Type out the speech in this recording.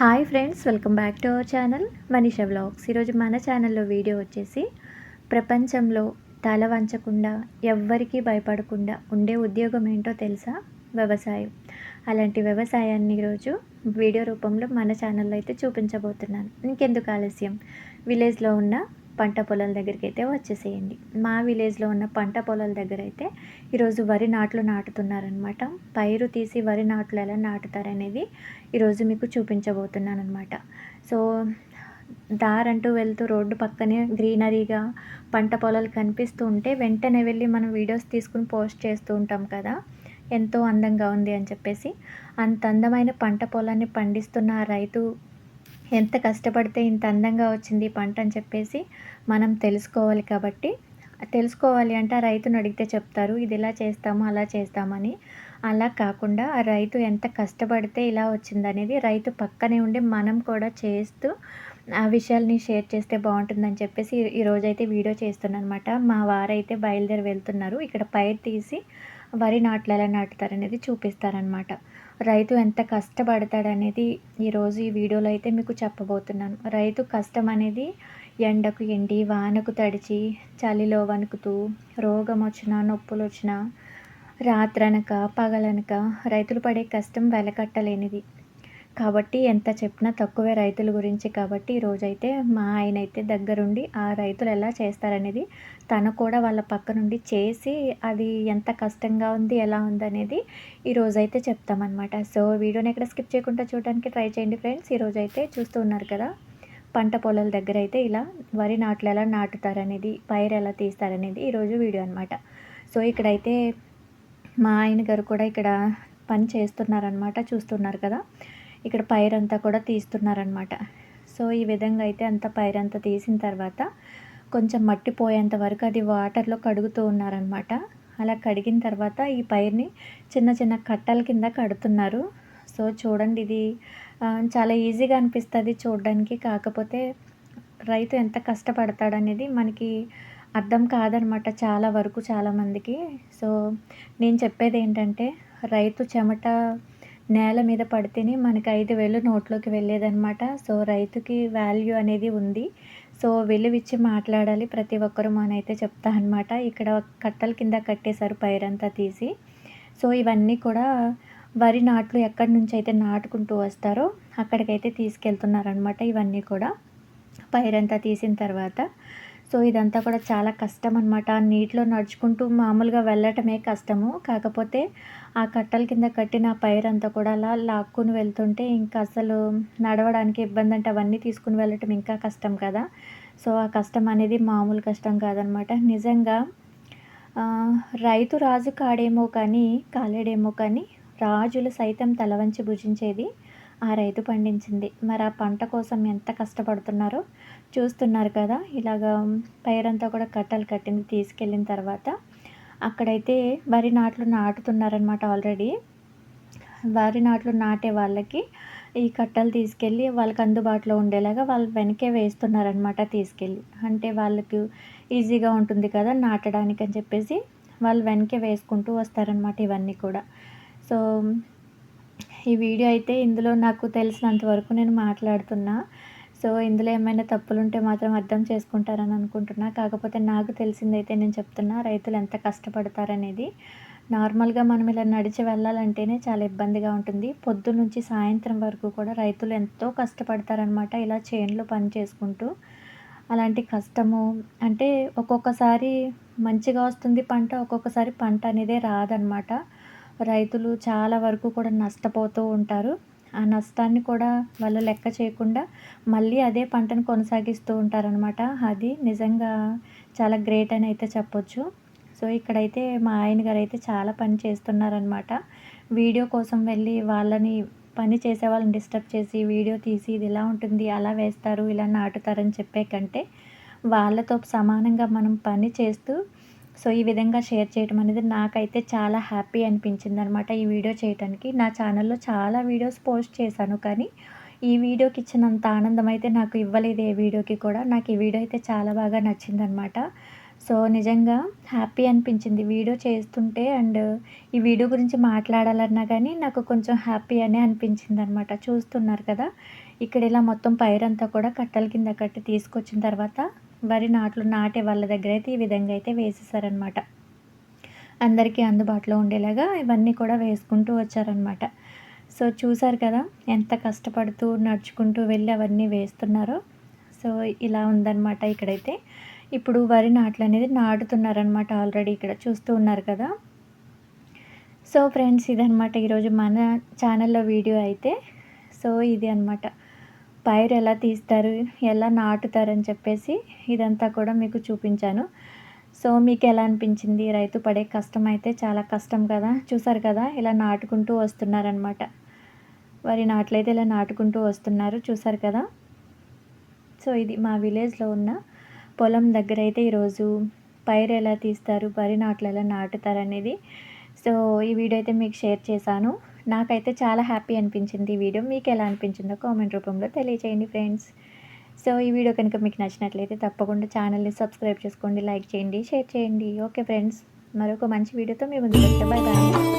Hi friends welcome back to our channel Manisha vlogs. ఈరోజు మన ఛానల్లో వీడియో వచ్చేసి ప్రపంచంలో తల వంచకుండా ఎవ్వరికీ భయపడకుండా ఉండే ఉద్యోగం ఏంటో తెలుసా? వ్యవసాయం. అలాంటి వ్యవసాయాన్ని ఈరోజు వీడియో రూపంలో మన ఛానల్లో అయితే చూపించబోతున్నాను. ఇంకెందుకు ఆలస్యం? విలేజ్లో ఉన్న పంట పొలాల దగ్గరికి అయితే వచ్చేసేయండి. మా విలేజ్లో ఉన్న పంట పొలాల దగ్గర అయితే ఈరోజు వరి నాట్లు నాటుతున్నారనమాట పైరు తీసి వరి నాట్లు ఎలా నాటుతారనేది ఈరోజు మీకు చూపించబోతున్నాను అనమాట సో దారంటూ వెళ్తూ రోడ్డు పక్కనే గ్రీనరీగా పంట పొలాలు కనిపిస్తూ ఉంటే వెంటనే వెళ్ళి మనం వీడియోస్ తీసుకుని పోస్ట్ చేస్తూ ఉంటాం కదా. ఎంతో అందంగా ఉంది అని చెప్పేసి అంత అందమైన పంట పొలాన్ని పండిస్తున్న రైతు ఎంత కష్టపడితే ఇంత అందంగా వచ్చింది పంట అని చెప్పేసి మనం తెలుసుకోవాలి కాబట్టి. తెలుసుకోవాలి అంటే ఆ రైతును అడిగితే చెప్తారు ఇది ఇలా చేస్తాము అలా చేస్తామని. అలా కాకుండా ఆ రైతు ఎంత కష్టపడితే ఇలా వచ్చిందనేది రైతు పక్కనే ఉండి మనం కూడా చేస్తూ ఆ విషయాల్ని షేర్ చేస్తే బాగుంటుందని చెప్పేసి ఈరోజైతే వీడియో చేస్తున్నాను అనమాట మా వారైతే బయలుదేరి వెళ్తున్నారు. ఇక్కడ పైరు తీసి వరి నాట్లు ఎలా నాటుతారనేది చూపిస్తారనమాట రైతు ఎంత కష్టపడతాడనేది ఈరోజు ఈ వీడియోలో అయితే మీకు చెప్పబోతున్నాను. రైతు కష్టం అనేది ఎండకు ఎండి వానకు తడిచి చలిలో వణుకుతూ రోగం వచ్చినా నొప్పులు వచ్చినా రాత్రనక పగలనక రైతులు పడే కష్టం వెలకట్టలేనిది. కాబట్టి ఎంత చెప్పినా తక్కువే రైతుల గురించి కాబట్టి ఈరోజైతే మా ఆయన అయితే దగ్గరుండి ఆ రైతులు ఎలా చేస్తారనేది తను కూడా వాళ్ళ పక్క నుండి చేసి అది ఎంత కష్టంగా ఉంది ఎలా ఉందనేది ఈరోజైతే చెప్తామన్నమాట. సో వీడియోని ఎక్కడ స్కిప్ చేయకుండా చూడడానికి ట్రై చేయండి ఫ్రెండ్స్. ఈరోజైతే చూస్తూ ఉన్నారు కదా పంట పొలాల దగ్గర అయితే ఇలా వరి నాట్లు ఎలా నాటుతారనేది పైరు ఎలా తీస్తారనేది ఈరోజు వీడియో అనమాట సో ఇక్కడైతే మా ఆయన గారు కూడా ఇక్కడ పని చేస్తున్నారనమాట చూస్తున్నారు కదా. ఇక్కడ పైరంతా కూడా తీస్తున్నారనమాట సో ఈ విధంగా అయితే అంత పైరంతా తీసిన తర్వాత కొంచెం మట్టి పోయేంత వరకు అది వాటర్లో కడుగుతూ ఉన్నారనమాట అలా కడిగిన తర్వాత ఈ పైర్ని చిన్న చిన్న కట్టల కింద కడుతున్నారు. సో చూడండి ఇది చాలా ఈజీగా అనిపిస్తుంది చూడడానికి. కాకపోతే రైతు ఎంత కష్టపడతాడనేది మనకి అర్థం కాదనమాట చాలా వరకు చాలామందికి సో నేను చెప్పేది ఏంటంటే రైతు చెమట నేల మీద పడితేనే మనకి ఐదు వేలు నోట్లోకి వెళ్ళేదనమాట సో రైతుకి వాల్యూ అనేది ఉంది. సో విలువిచ్చి మాట్లాడాలి. ప్రతి ఒక్కరు మనైతే చెప్తా అనమాట ఇక్కడ కట్టల కింద కట్టేశారు పైరంతా తీసి. సో ఇవన్నీ కూడా వరి నాట్లు ఎక్కడి నుంచి అయితే నాటుకుంటూ వస్తారో అక్కడికైతే తీసుకెళ్తున్నారనమాట ఇవన్నీ కూడా. పైరంతా తీసిన తర్వాత సో ఇదంతా కూడా చాలా కష్టం అనమాట నీటిలో నడుచుకుంటూ మామూలుగా వెళ్ళటమే కష్టము. కాకపోతే ఆ కట్టల కింద కట్టిన పైరంతా కూడా అలా లాక్కుని వెళ్తుంటే ఇంకా అసలు నడవడానికి ఇబ్బంది అంటే అవన్నీ తీసుకుని వెళ్ళటం ఇంకా కష్టం కదా. సో ఆ కష్టం అనేది మామూలు కష్టం కాదనమాట నిజంగా రైతు రాజు కాడేమో కానీ కాలేడేమో కానీ రాజులు సైతం తలవంచి భుజించేది ఆ రైతు పండించింది. మరి ఆ పంట కోసం ఎంత కష్టపడుతున్నారో? చూస్తున్నారు కదా ఇలాగ పైరంతా కూడా కట్టలు కట్టింది తీసుకెళ్ళిన తర్వాత అక్కడైతే వరి నాట్లు నాటుతున్నారనమాట ఆల్రెడీ. వరి నాట్లు నాటే వాళ్ళకి ఈ కట్టలు తీసుకెళ్ళి వాళ్ళకి అందుబాటులో ఉండేలాగా వాళ్ళు వెనకే వేస్తున్నారనమాట తీసుకెళ్ళి. అంటే వాళ్ళకు ఈజీగా ఉంటుంది కదా నాటడానికి అని చెప్పేసి వాళ్ళు వెనకే వేసుకుంటూ వస్తారనమాట ఇవన్నీ కూడా. సో ఈ వీడియో అయితే ఇందులో నాకు తెలిసినంత వరకు నేను మాట్లాడుతున్నా. సో ఇందులో ఏమైనా తప్పులు ఉంటే మాత్రం అర్థం చేసుకుంటారని అనుకుంటున్నా. కాకపోతే నాకు తెలిసిందైతే నేను చెప్తున్నా రైతులు ఎంత కష్టపడతారనేది. నార్మల్గా మనం ఇలా నడిచి వెళ్ళాలంటేనే చాలా ఇబ్బందిగా ఉంటుంది. పొద్దు నుంచి సాయంత్రం వరకు కూడా రైతులు ఎంతో కష్టపడతారనమాట ఇలా చేన్లు పని చేసుకుంటూ. అలాంటి కష్టము అంటే ఒక్కొక్కసారి మంచిగా వస్తుంది పంట ఒక్కొక్కసారి పంట అనేదే రాదనమాట రైతులు చాలా వరకు కూడా నష్టపోతూ ఉంటారు. ఆ నష్టాన్ని కూడా వాళ్ళు లెక్క చేయకుండా మళ్ళీ అదే పంటను కొనసాగిస్తూ ఉంటారనమాట అది నిజంగా చాలా గ్రేట్ అని అయితే చెప్పొచ్చు. సో ఇక్కడైతే మా ఆయన గారు అయితే చాలా పని చేస్తున్నారనమాట వీడియో కోసం వెళ్ళి వాళ్ళని పని చేసే వాళ్ళని డిస్టర్బ్ చేసి వీడియో తీసి ఇది ఇలా ఉంటుంది అలా వేస్తారు ఇలా నాటుతారని చెప్పే కంటే వాళ్ళతో సమానంగా మనం పని చేస్తూ సో ఈ విధంగా షేర్ చేయడం అనేది నాకైతే చాలా హ్యాపీ అనిపించింది అనమాట ఈ వీడియో చేయడానికి నా ఛానల్లో చాలా వీడియోస్ పోస్ట్ చేశాను కానీ ఈ వీడియోకి ఇచ్చినంత ఆనందం అయితే నాకు ఇవ్వలేదు ఏ వీడియోకి కూడా. నాకు ఈ వీడియో అయితే చాలా బాగా నచ్చిందనమాట సో నిజంగా హ్యాపీ అనిపించింది వీడియో చేస్తుంటే అండ్ ఈ వీడియో గురించి మాట్లాడాలన్నా కానీ నాకు కొంచెం హ్యాపీ అనే అనిపించింది అనమాట చూస్తున్నారు కదా ఇక్కడ ఇలా మొత్తం పైరంతా కూడా కట్టల కింద కట్టి తీసుకొచ్చిన తర్వాత వరి నాట్లు నాటే వాళ్ళ దగ్గర అయితే ఈ విధంగా అయితే వేసేసారనమాట అందరికీ అందుబాటులో ఉండేలాగా ఇవన్నీ కూడా వేసుకుంటూ వచ్చారనమాట సో చూసారు కదా ఎంత కష్టపడుతూ నడుచుకుంటూ వెళ్ళి అవన్నీ వేస్తున్నారో. సో ఇలా ఉందన్నమాట ఇక్కడైతే. ఇప్పుడు వరి నాట్లు అనేది నాటుతున్నారనమాట ఆల్రెడీ ఇక్కడ చూస్తూ ఉన్నారు కదా. సో ఫ్రెండ్స్ ఇదనమాట ఈరోజు మన ఛానల్లో వీడియో అయితే. సో ఇది అనమాట పైరు ఎలా తీస్తారు ఎలా నాటుతారని చెప్పేసి ఇదంతా కూడా మీకు చూపించాను. సో మీకు ఎలా అనిపించింది? రైతు పడే కష్టం అయితే చాలా కష్టం కదా? చూసారు కదా? ఇలా నాటుకుంటూ వస్తున్నారనమాట వరి నాట్లయితే ఇలా నాటుకుంటూ వస్తున్నారు. చూసారు కదా? సో ఇది మా విలేజ్లో ఉన్న పొలం దగ్గర అయితే ఈరోజు పైరు ఎలా తీస్తారు వరి నాట్లు ఎలా నాటుతారు అనేది సో ఈ వీడియో అయితే మీకు షేర్ చేశాను. నాకైతే చాలా హ్యాపీ అనిపించింది ఈ వీడియో. మీకు ఎలా అనిపించిందో కామెంట్ రూపంలో తెలియచేయండి ఫ్రెండ్స్. సో ఈ వీడియో కనుక మీకు నచ్చినట్లయితే తప్పకుండా ఛానల్ని సబ్స్క్రైబ్ చేసుకోండి లైక్ చేయండి షేర్ చేయండి. ఓకే ఫ్రెండ్స్ మరొక మంచి వీడియోతో మీ ముందు బాయ్ బాయ్.